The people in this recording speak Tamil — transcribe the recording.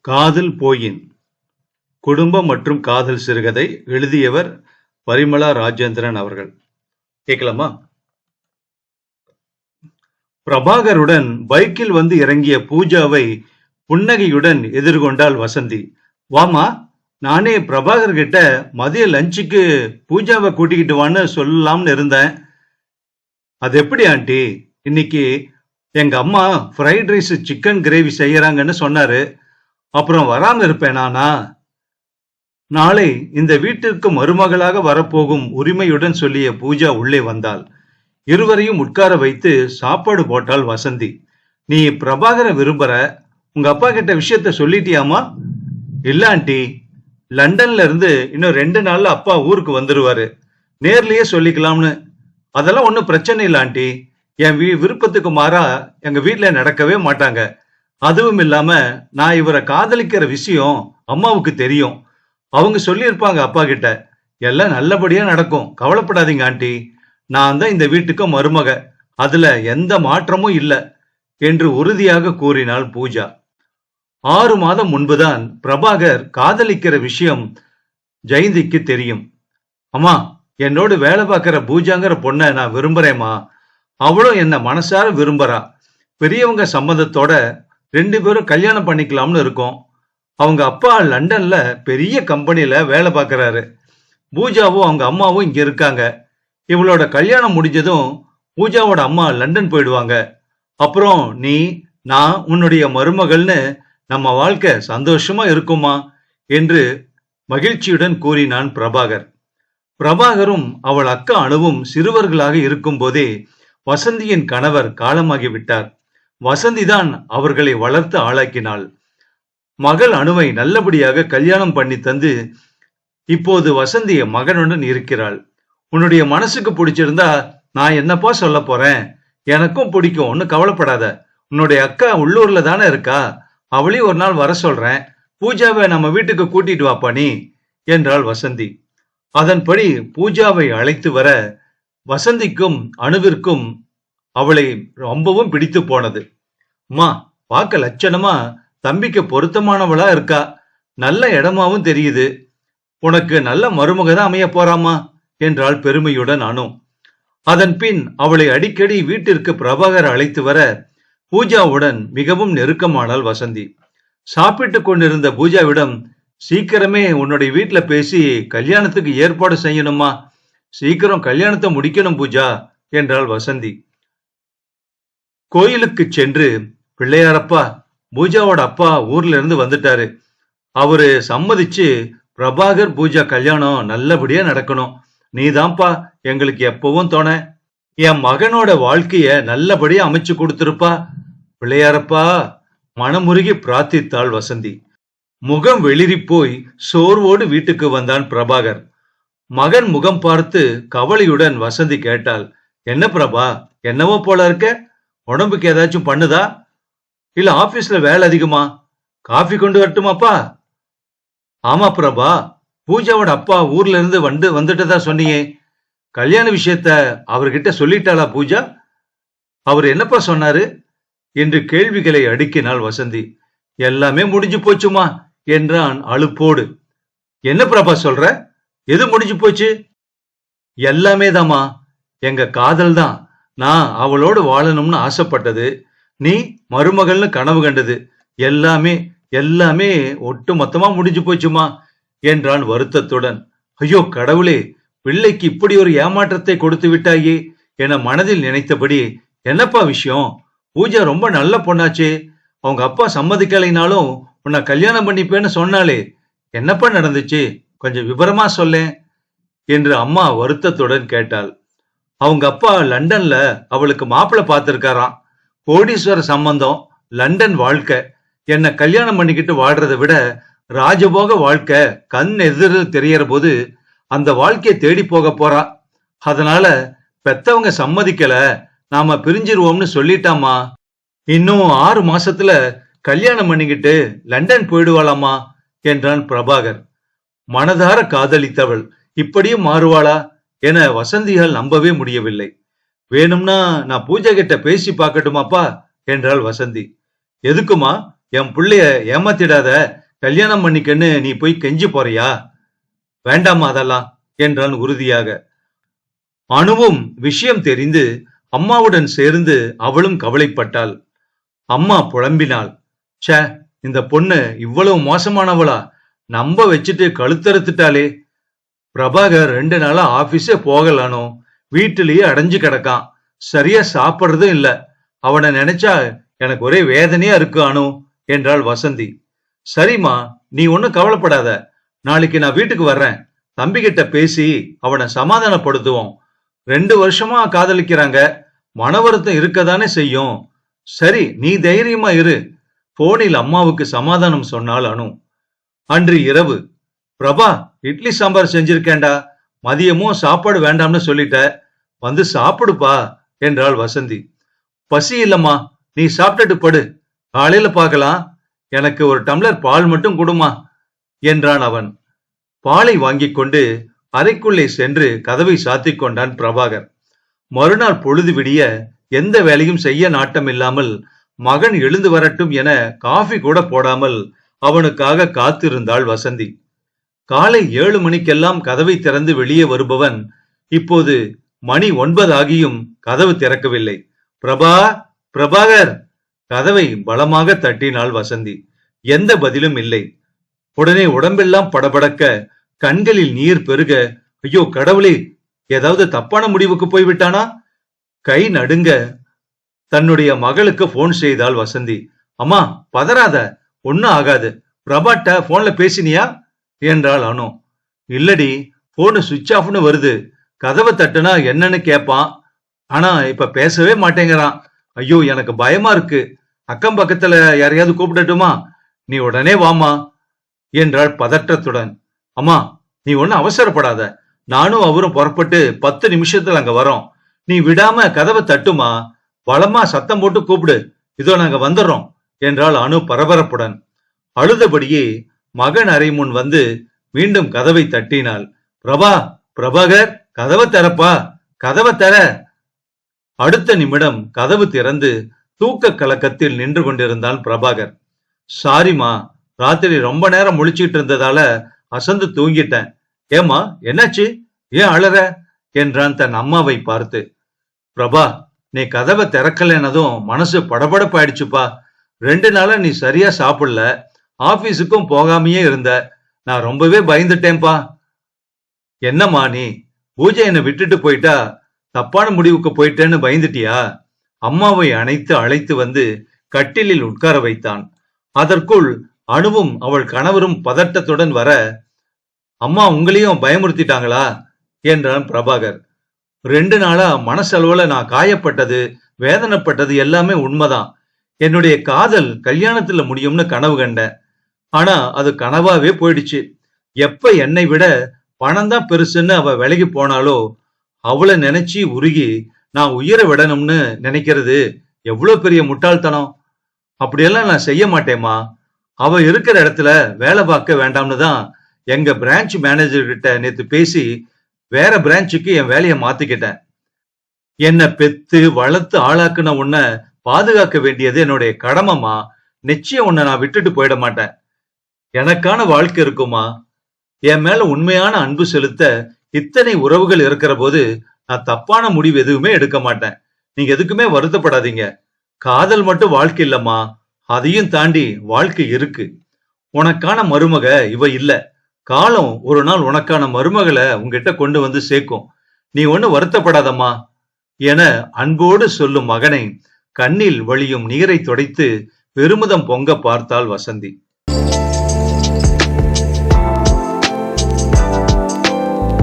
காதல் போயின். குடும்பம் மற்றும் காதல் சிறுகதை எழுதியவர் பரிமளா ராஜேந்திரன் அவர்கள். கேட்கலாமா? பிரபாகருடன் பைக்கில் வந்து இறங்கிய பூஜாவை புன்னகையுடன் எதிர்கொண்டாள் வசந்தி. வாமா நானே பிரபாகர் கிட்ட மதிய லஞ்சுக்கு பூஜாவை கூட்டிக்கிட்டு வான்னு சொல்லலாம்னு இருந்தேன். அது எப்படி ஆண்டி? இன்னைக்கு எங்க அம்மா ஃப்ரைட் ரைஸ் சிக்கன் கிரேவி செய்யறாங்கன்னு சொன்னாரு. அப்புறம் வராம இருப்பேன் நானா? நாளை இந்த வீட்டிற்கு மருமகளாக வரப்போகும் உரிமையுடன் சொல்லிய பூஜா உள்ளே வந்தாள். இருவரையும் உட்கார வைத்து சாப்பாடு போட்டாள் வசந்தி. நீ பிரபாகரை விரும்புற? உங்க அப்பா கிட்ட விஷயத்த சொல்லிட்டியாமா? இல்ல ஆண்டி. லண்டன்ல இருந்து இன்னும் ரெண்டு நாள்ல அப்பா ஊருக்கு வந்துருவாரு. நேர்லயே சொல்லிக்கலாம்னு. அதெல்லாம் ஒன்றும் பிரச்சனை இல்லை ஆண்டி. என் வீ விருப்பத்துக்கு மாறா எங்க வீட்டில் நடக்கவே மாட்டாங்க. அதுவும் இல்லாம நான் இவரை காதலிக்கிற விஷயம் அம்மாவுக்கு தெரியும். அவங்க சொல்லியிருப்பாங்க அப்பா கிட்ட எல்லாம் நல்லபடியா நடக்கும் கவலைப்படாதீங்க ஆண்டி. நான் தான் இந்த வீட்டுக்கு மருமக. அதுல எந்த மாற்றமும் இல்லை என்று உறுதியாக கூறினாள் பூஜா. ஆறு மாதம் முன்புதான் பிரபாகர் காதலிக்கிற விஷயம் ஜெயந்திக்கு தெரியும். அம்மா என்னோடு வேலை பார்க்கிற பூஜாங்கிற பொண்ணை நான் விரும்புறேம்மா. அவளும் என்ன மனசார விரும்புறா. பெரியவங்க சம்மதத்தோட ரெண்டு பேரும் கல்யாணம் பண்ணிக்கலாம்னு இருக்கோம். அவங்க அப்பா லண்டன்ல பெரிய கம்பெனியில வேலை பார்க்கறாரு. பூஜாவும் அவங்க அம்மாவும் இங்க இருக்காங்க. இவளோட கல்யாணம் முடிஞ்சதும் பூஜாவோட அம்மா லண்டன் போயிடுவாங்க. அப்புறம் நீ நான் உன்னுடைய மருமகள்னு நம்ம வாழ்க்கை சந்தோஷமா இருக்குமா? என்று மகிழ்ச்சியுடன் கூறினான் பிரபாகர். பிரபாகரும் அவள் அக்கா அணுவும் சிறுவர்களாக இருக்கும்போதே வசந்தியின் கணவர் காலமாகி விட்டார் வசந்திதான் அவர்களை வளர்த்து ஆளாக்கினாள். மகள் அணுவை நல்லபடியாக கல்யாணம் பண்ணி தந்து இப்போது வசந்தி மகனுடன் இருக்கிறாள். உன்னுடைய மனசுக்கு பிடிச்சிருந்தா நான் என்னப்பா சொல்ல போறேன்? எனக்கும் பிடிக்கும் ஒன்னும் கவலைப்படாத. உன்னுடைய அக்கா உள்ளூர்ல தானே இருக்கா? அவளையும் ஒரு நாள் வர சொல்றேன். பூஜாவை நம்ம வீட்டுக்கு கூட்டிட்டு வாப்பா நீ என்றாள் வசந்தி. அதன்படி பூஜாவை அழைத்து வர வசந்திக்கும் அணுவிற்கும் அவளை ரொம்பவும் பிடித்து போனது. அம்மா பார்க்க லட்சணமா தம்பிக்கு பொருத்தமானவளா இருக்கா? நல்ல இடமாவும் தெரியுது. உனக்கு நல்ல மருமக தான் அமைய போறாமா என்றாள் பெருமையுடன் அனு. அதன் பின் அவளை அடிக்கடி வீட்டிற்கு பிரபாகர் அழைத்து வர பூஜாவுடன் மிகவும் நெருக்கமானாள் வசந்தி. சாப்பிட்டு கொண்டிருந்த பூஜாவிடம் சீக்கிரமே உன்னுடைய வீட்டில் பேசி கல்யாணத்துக்கு ஏற்பாடு செய்யணுமா சீக்கிரம் கல்யாணத்தை முடிக்கணும் பூஜா என்றாள் வசந்தி. கோயிலுக்கு சென்று பிள்ளையாரப்பா பூஜாவோட அப்பா ஊர்ல இருந்து வந்துட்டாரு. அவரு சம்மதிச்சு பிரபாகர் பூஜா கல்யாணம் நல்லபடியா நடக்கணும். நீதான்ப்பா எங்களுக்கு எப்பவும் தோண. என் மகனோட வாழ்க்கைய நல்லபடியா அமைச்சு கொடுத்துருப்பா. பிள்ளையாரப்பா மனமுருகி பிரார்த்தித்தாள் வசந்தி. முகம் வெளிரி போய் சோர்வோடு வீட்டுக்கு வந்தான் பிரபாகர். மகன் முகம் பார்த்து கவலையுடன் வசந்தி கேட்டாள் என்ன பிரபா என்னவோ போல இருக்க? உடம்புக்கு ஏதாச்சும் பண்ணுதா? இல்ல ஆபீஸ்ல வேலை அதிகமா? காஃபி கொண்டு வரட்டுமாப்பா? ஆமா பிரபா பூஜாவோட அப்பா ஊர்ல இருந்து வந்து வந்துட்டதா சொன்னியே. கல்யாண விஷயத்த அவர்கிட்ட சொல்லிட்டாளா பூஜா? அவர் என்னப்பா சொன்னாரு? என்று கேள்விகளை அடுக்கினாள் வசந்தி. எல்லாமே முடிஞ்சு போச்சுமா? என்றான் அழுப்போடு. என்ன பிரபா சொல்ற? எது முடிஞ்சு போச்சு? எல்லாமே தாமா எங்க காதல் தான் நான் அவளோடு வாழணும்னு ஆசைப்பட்டது. நீ மருமகள்னு கனவு கண்டது. எல்லாமே எல்லாமே ஒட்டு மொத்தமா முடிஞ்சு போச்சுமா? என்றான் வருத்தத்துடன். ஐயோ கடவுளே பிள்ளைக்கு இப்படி ஒரு ஏமாற்றத்தை கொடுத்து விட்டாயே என மனதில் நினைத்தபடி என்னப்பா விஷயம்? பூஜா ரொம்ப நல்ல பொண்ணாச்சே. அவங்க அப்பா சம்மதிக்கலைனாலும் உன்னை கல்யாணம் பண்ணிப்பேன்னு சொன்னாலே என்னப்பா நடந்துச்சு? கொஞ்சம் விவரமா சொல்லேன். என்று அம்மா வருத்தத்துடன் கேட்டாள். அவங்க அப்பா லண்டன்ல அவளுக்கு மாப்பிள்ளை பார்த்திருக்காராம். கோடீஸ்வர சம்பந்தம் லண்டன் வாழ்க்கை. என்னை கல்யாணம் பண்ணிக்கிட்டு வாடுறதை விட ராஜபோக வாழ்க்கை கண் எதிரில் தெரியற போது அந்த வாழ்க்கையை தேடி போக போறா. அதனால பெத்தவங்க சம்மதிக்கல நாம பிரிஞ்சிருவோம்னு சொல்லிட்டாமா இன்னும் ஆறு மாசத்துல கல்யாணம் பண்ணிக்கிட்டு லண்டன் போயிடுவாளாமா என்றான் பிரபாகர். மனதார காதலித்தவள். இப்படியும் மாறுவாளா? என வசந்தியால் நம்பவே முடியவில்லை. வேணும்னா நான் பூஜை கிட்ட பேசி பார்க்கட்டுமாப்பா? என்றாள் வசந்தி. எதுக்குமா? என் புள்ளைய ஏமாத்திடாத. கல்யாணம் பண்ணிக்கன்னு நீ போய் கெஞ்சி போறியா? வேண்டாமா அதெல்லாம் என்றான் உறுதியாக. அணுவும் விஷயம் தெரிந்து அம்மாவுடன் சேர்ந்து அவளும் கவலைப்பட்டாள். அம்மா புலம்பினாள். ச்சே இந்த பொண்ணு இவ்வளவு மோசமானவளா. நம்ப வச்சுட்டு கழுத்தறுத்துட்டாளே. பிரபாகர் ரெண்டு நாளா ஆபீஸே போகலானோ? வீட்டிலேயே அடைஞ்சு கிடக்கான். சரியா சாப்பிட்றதும் இல்ல. அவனை நினைச்சா எனக்கு ஒரே வேதனையா இருக்கு அனு என்றாள் வசந்தி. சரிம்மா நீ ஒன்னும் கவலைப்படாத. நாளைக்கு நான் வீட்டுக்கு வர்றேன். தம்பிகிட்ட பேசி அவனை சமாதானப்படுத்துவோம். ரெண்டு வருஷமா காதலிக்கிறாங்க. மன வருத்தம் இருக்கதானே செய்யும். சரி நீ தைரியமா இரு. போனில் அம்மாவுக்கு சமாதானம் சொன்னாள் அனு. அன்று இரவு பிரபா இட்லி சாம்பார் செஞ்சிருக்கேன்டா. மதியமும் சாப்பாடு வேண்டாம்னு சொல்லிட்ட. வந்து சாப்பிடுப்பா என்றாள் வசந்தி. பசி இல்லம்மா நீ சாப்பிட்டுட்டு படு. காலையில பார்க்கலாம். எனக்கு ஒரு டம்ளர் பால் மட்டும் கொடுமா என்றான் அவன். பாலை வாங்கிக் கொண்டு அறைக்குள்ளே சென்று கதவை சாத்திக் கொண்டான் பிரபாகர். மறுநாள் பொழுது விடிய எந்த வேலையும் செய்ய நாட்டம் இல்லாமல் மகன் எழுந்து வரட்டும் என காஃபி கூட போடாமல் அவனுக்காக காத்திருந்தாள் வசந்தி. காலை ஏழு மணிக்கெல்லாம் கதவை திறந்து வெளியே வருபவன் இப்போது மணி ஒன்பதாகியும் கதவு திறக்கவில்லை. பிரபா பிரபாகர்! கதவை பலமாக தட்டினாள் வசந்தி. எந்த பதிலும் இல்லை. உடனே உடம்பெல்லாம் படபடக்க கண்களில் நீர் பெருக ஐயோ கடவுளே! ஏதாவது தப்பான முடிவுக்கு போய்விட்டானா? கை நடுங்க தன்னுடைய மகளுக்கு போன் செய்தாள் வசந்தி. அம்மா பதறாத! ஒன்னும் ஆகாது. பிரபாட்ட போன்ல பேசினியா? என்றாள் அனு. இல்லடி போனு சுவிட்ச் ஆஃப்னு வருது. கதவை தட்டுனா என்னன்னு கேட்பான் ஆனா இப்ப பேசவே மாட்டேங்கிறான். ஐயோ எனக்கு பயமா இருக்கு. அக்கம் பக்கத்துல யாரையாவது கூப்பிடட்டுமா? நீ உடனே வாமா என்றாள் பதற்றத்துடன். அம்மா நீ ஒன்னும் அவசரப்படாத. நானும் அவரும் புறப்பட்டு பத்து நிமிஷத்துல அங்க வரோம். நீ விடாம கதவை தட்டுமா? வளமா சத்தம் போட்டு கூப்பிடு. இதோ நாங்க வந்துடுறோம் என்றாள் அனு பரபரப்புடன். அழுதபடியே மகன் அறை முன் வந்து மீண்டும் கதவை தட்டினாள். பிரபா பிரபாகர் கதவை தரப்பா கதவை தர. அடுத்த நிமிடம் கதவு திறந்து தூக்க கலக்கத்தில் நின்று கொண்டிருந்தான் பிரபாகர். சாரிமா ராத்திரி ரொம்ப நேரம் முழிச்சிட்டு இருந்ததால அசந்து தூங்கிட்டேன். ஏமா என்னாச்சு? ஏன் அழற? என்றான் தன் அம்மாவை பார்த்து. பிரபா நீ கதவை திறக்கலைன்னதும் மனசு படபடப்பாயிடுச்சுப்பா. ரெண்டு நாளா நீ சரியா சாப்பிடல. ஆபீஸுக்கும் போகாமையே இருந்த. நான் ரொம்பவே பயந்துட்டேன்பா. என்னம்மா நீ? பூஜை என்னை விட்டுட்டு போயிட்டா? தப்பான முடிவுக்கு போயிட்டேன்னு பயந்துட்டியா? அம்மாவை அணைத்து அழைத்து வந்து கட்டிலில் உட்கார வைத்தான். அதற்குள் அணுவும் அவள் கணவரும் பதட்டத்துடன் வர அம்மா உங்களையும் பயமுறுத்திட்டாங்களா? என்றான் பிரபாகர். ரெண்டு நாளா மனசளவுல நான் காயப்பட்டது வேதனைப்பட்டது எல்லாமே உண்மைதான். என்னுடைய காதல் கல்யாணத்துல முடியும்னு கனவு கண்டேன் ஆனா அது கனவாவே போயிடுச்சு. எப்ப என்னை விட பணம் தான் பெருசுன்னு அவ விலகி போனாலோ அவளை நினைச்சு உருகி நான் உயிரை விடணும்னு நினைக்கிறது எவ்வளவு பெரிய முட்டாள்தனம்? அப்படியெல்லாம் நான் செய்ய மாட்டேம்மா. அவ இருக்கிற இடத்துல வேலை பார்க்க வேண்டாம்னு தான் எங்க பிரான்ச் மேனேஜர் கிட்ட நேத்து பேசி வேற பிரான்ச்சுக்கு என் வேலையை மாத்திக்கிட்டேன். என்னை பெத்து வளர்த்து ஆளாக்குன உன்னை பாதுகாக்க வேண்டியது என்னுடைய கடமைமா நிச்சயம் உன்னை நான் விட்டுட்டு போயிட மாட்டேன். எனக்கான வாழ்க்கை இருக்குமா? என் மேல உண்மையான அன்பு செலுத்த இத்தனை உறவுகள் இருக்கிற போது நான் தப்பான முடிவு எதுவுமே எடுக்க மாட்டேன். நீங்க எதுக்குமே வருத்தப்படாதீங்க. காதல் மட்டும் வாழ்க்கை இல்லம்மா. அதையும் தாண்டி வாழ்க்கை இருக்கு. உனக்கான மருமக இவ இல்ல. காலம் ஒரு நாள் உனக்கான மருமகளை உங்ககிட்ட கொண்டு வந்து சேர்க்கும். நீ ஒண்ணு வருத்தப்படாதம்மா. என அன்போடு சொல்லும் மகனை கண்ணில் வழியும் நீரை துடைத்து பெருமிதம் பொங்க பார்த்தாள் வசந்தி.